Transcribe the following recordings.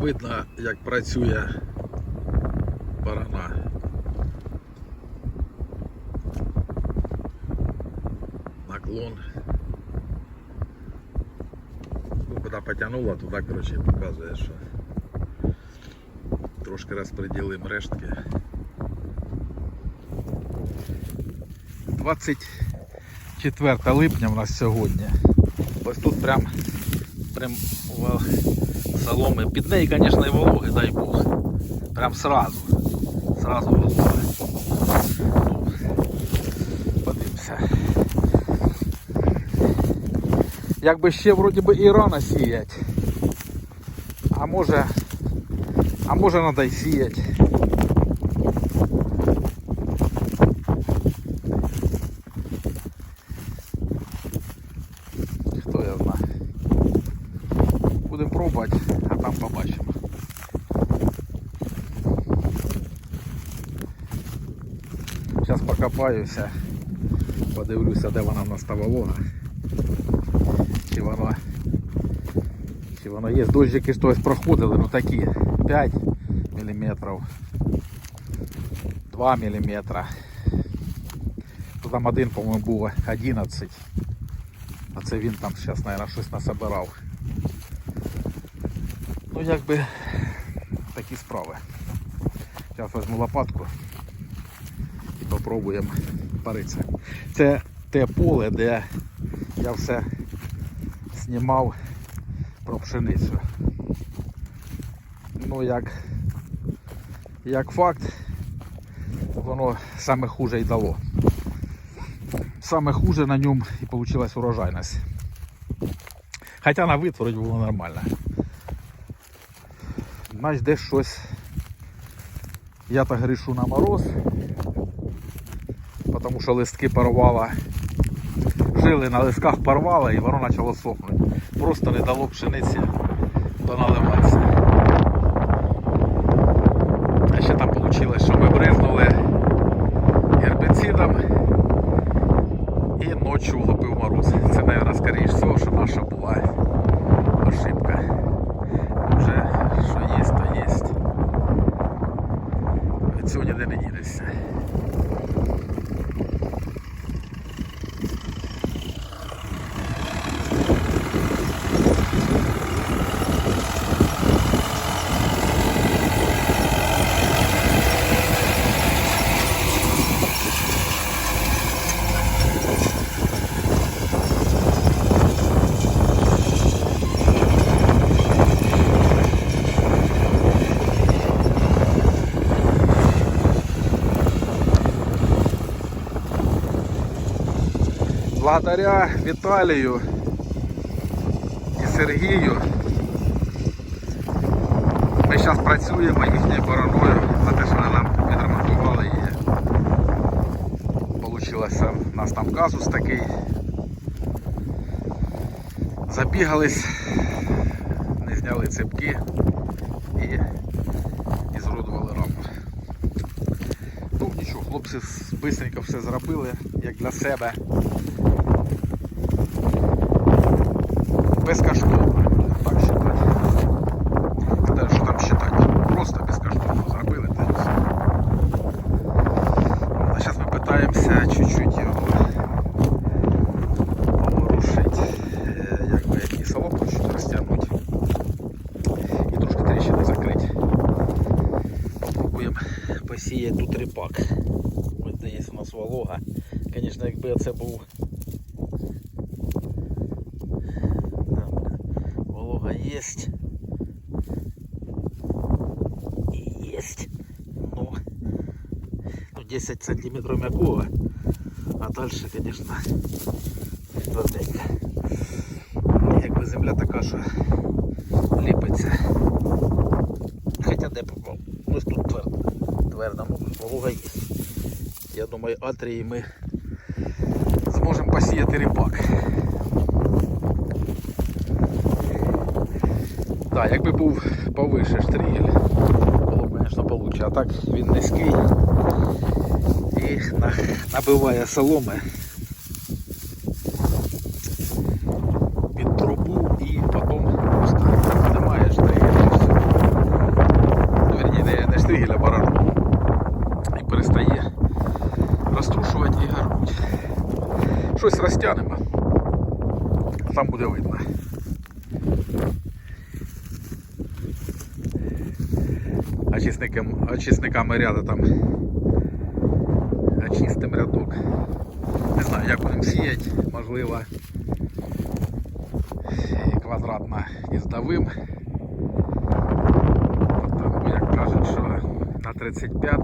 Видно, як працює барана. Наклон. Ну, куди потягнуло, туди, коротше, показує, що трошки розподілимо рештки. 24 липня в нас сьогодні. Ось тут прям, прям ва- соломи. Під неї, звісно, і вологи, дай Бог. Прям сразу. Сразу вологи. Ну, Подивимося. Якби ще вроді би і рано сіять. А може. А може треба й сіяти. Покопаюся, подивлюся, де вона в нас та волога. Чи вона. Чи вона є. Дощики ж тось проходили, ну такі 5 мм. 2 мм. Там один, по-моєму, був 11. А це він там зараз, мабуть, щось насобирав. Ну якби такі справи. Зараз візьму лопатку попробуємо паритися. Це те поле, де я все знімав про пшеницю. Ну як, як факт, воно саме хуже й дало. Саме хуже на ньому і вийшла урожайність. Хоча на вид вроді було нормально. Значить десь щось я так грішу на мороз, тому що листки порвала, жили на листках порвало і воно почало сохнути. Просто не дало пшениці доналиватися. А ще там вийшло, що ми бризнули гербіцидом і ночі влупив мороз. Це, мабуть, скоріш всього, що наша була ошибка. Вже що є, то є. Від цього ніде не дінешся. Благодаря Віталію і Сергію ми зараз працюємо їхньою бороною за те, що вони нам відремонтували її. Получилося у нас там казус такий. Забігались, не зняли цепки і, і зрудували раму. Ну нічого, хлопці швидко все зробили, як для себе. Безкоштовно, так вважати. Та що там вважати? Просто безкоштовно зробили та й все. А зараз ми питаємося чуть-чуть його поворушити, е, якби який соломку чуть розтягнути і трошки тріщини закрити. Попробуємо посіяти тут ріпак. Ось де є у нас волога. Звісно, якби це був 10 сантиметров мягкого. А дальше, конечно, тверденько. Якби земля така, що ліпиться. Хоча де попав. Ось тут твердо. Твердо, ну, волога є. Я думаю, атрії ми зможемо посіяти ріпак. Так, якби був повише штрігель, було б, звісно, получше. А так він низький набиває соломи під трубу і потім просто немає штригеля. Верні, не, не штригеля, а барану. І перестає розтрушувати і гарбуть. Щось розтягнемо, там буде видно. Очисниками ряда там очистим рядок. Не знаю, як будемо сіяти, можливо, квадратно із давим. Як кажуть, що на 35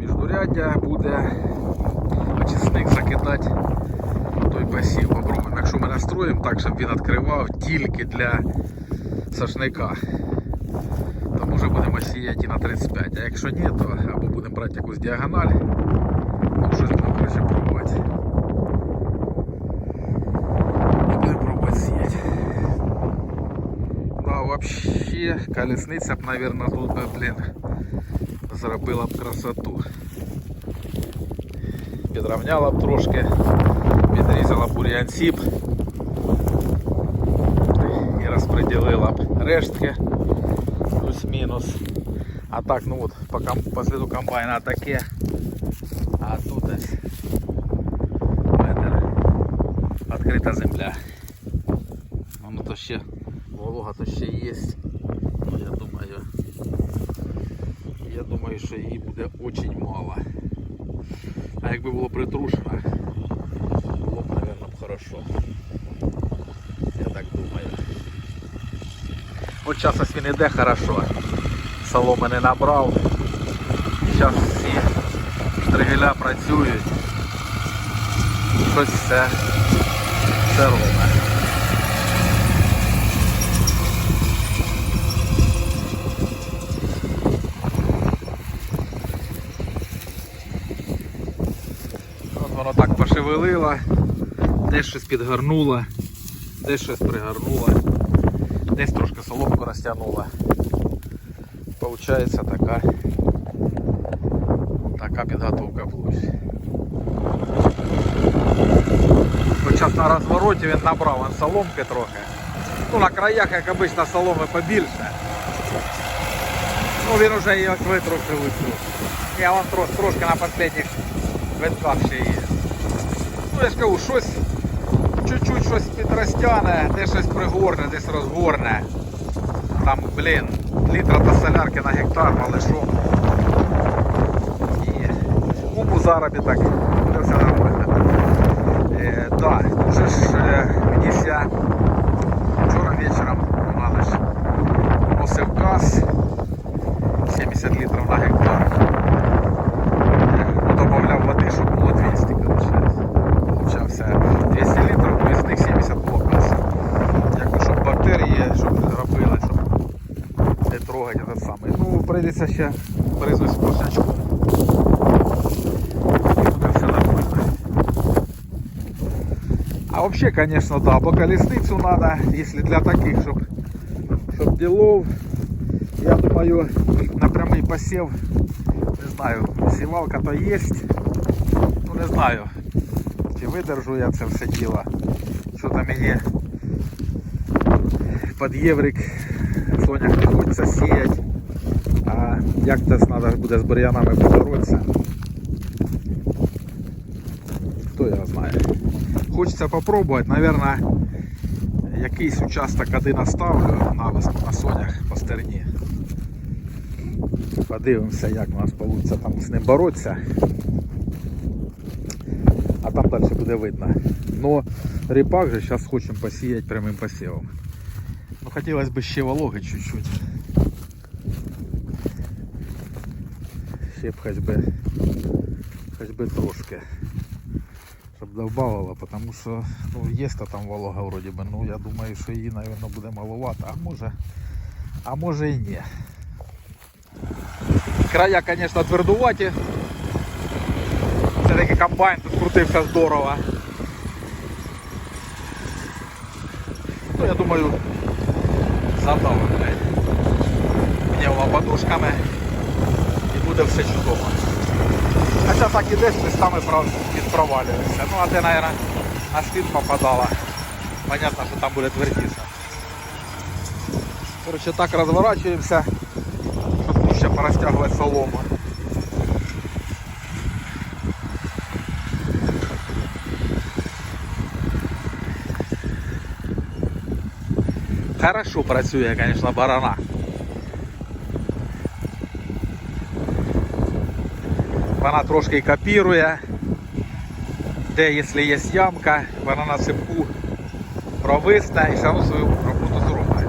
міждуряддя буде очисник закидати той посів. Попробуємо, якщо ми настроїмо так, щоб він відкривав тільки для сошника, то може будемо сіяти і на 35. А якщо ні, то або брати якусь діагональ, ну щось будемо коротше пробувати. І будемо пробувати сіяти. Да, вообще колесниця б, наверное, тут би, блін, зробила б красоту. Підравняла б трошки, підрізала б бур'янціп і розподілила б рештки плюс-мінус. А так, ну от, по, ком, по сліду комбайна таке, а тут ось метр відкрита земля. Воно то ще волога то ще є. Ну, я думаю, я думаю, що її буде дуже мало. А якби було притрушено, було б, мабуть, хорошо. Я так думаю. От зараз ось він іде хорошо. Соломи не набрав. Зараз всі штригеля працюють. Щось все, все робить. Воно так пошевелило, десь щось підгорнуло, десь щось пригорнуло, десь трошки соломку розтягнуло. Получається така, така підготовка вийшла. Зараз на розвороті він набрав він соломки трохи. Ну на краях, як обично, соломи побільше. Ну він вже її витрохи висув. Я вон трош, трошки на останніх витках ще є. Ну я ж кажу, щось чуть-чуть щось підростяне, де щось пригорне, десь розгорне. Там, блін, літра та солярки на гектар, але що. І уму заробіток, це все нормально. Е, да, дуже ж е, мені вчора вечором надо ж носив газ 70 літрів на гектар. прийдеться ще бризнути з кошечку. І буде все нормально. А вообще, конечно, да, по колесницу надо, если для таких, чтоб, чтоб делов, я думаю, на прямий посев, не знаю, сівалка-то есть, ну не знаю, чи видержу я це все діло, що там мені під єврик сонях не хочеться сіять, Як це треба буде з бур'янами поборотися, хто його знає. Хочеться попробувати, наверное, якийсь участок один оставлю на на сонях по стерні. Подивимося, як у нас вийде там з ним боротися. А там далі буде видно. Но ріпак же зараз хочемо посіяти прямим посівом. Ну хотілося б ще вологи чуть-чуть. Б хоч би, хоч би трошки щоб добавила, тому що ну, є та там волога вроді би, ну я думаю, що її, мабуть, буде маловато, а може, а може і ні. Края, звісно, твердуваті. Це такий комбайн, тут крутився здорово. Ну, я думаю, задав. Гнєвла подушками буде все чудово. Хоча так ідеш, ти саме підпровалюєшся. Ну а ти, мабуть, на слід попадала. Понятно, що там буде твердіше. Короче, так розворачуємося, щоб ще порозтягувати солому. Хорошо працює, звісно, барана. Вона трошки копірує. Де, якщо є ямка, вона на сипку провисне і одно свою роботу зробить.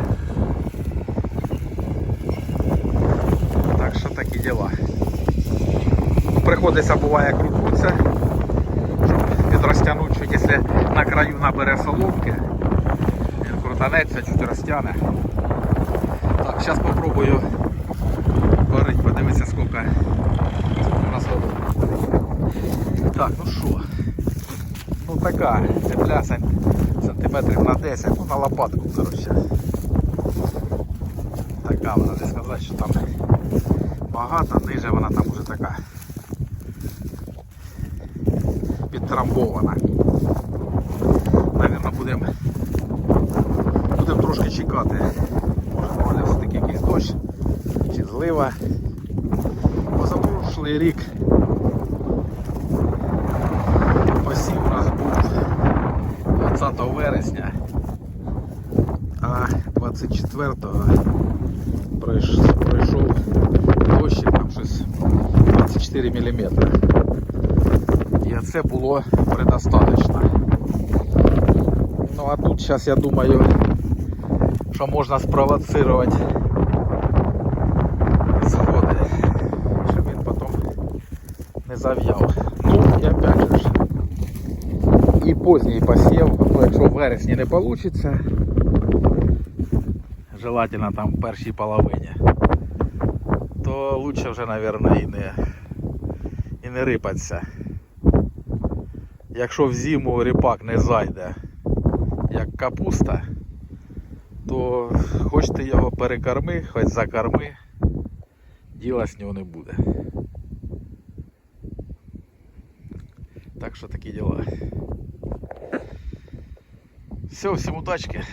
Так що такі діла. Приходиться буває крутнутися, щоб підрозтягнути, що якщо на краю набере соломки, він крутанеться, чуть розтягне. Так, зараз попробую варить, подивитися скільки. Так, ну що? Ну така земля сантиметрів на 10, ну на лопатку, коротше. Така вона, не сказати, що там багато, ниже вона там уже така підтрамбована. Навірно, будемо будемо трошки чекати. Може може все-таки якийсь дощ чи злива. Позапрошлий рік 20 вересня, а 24-го пройш- пройшов дощик там щось 24 мм. І це було предостаточно. Ну а тут зараз я думаю, що можна спровоцировать сходи, щоб він потім не зав'яв. Ну і опять же ж. І поздній посів, ну якщо в вересні не вийде, желательно там в першій половині, то лучше вже, мабуть, і не, і не рипатися. Якщо в зиму ріпак не зайде, як капуста, то хоч ти його перекорми, хоч закорми, діла з нього не буде. Так що такі діла. Все, всім удачки,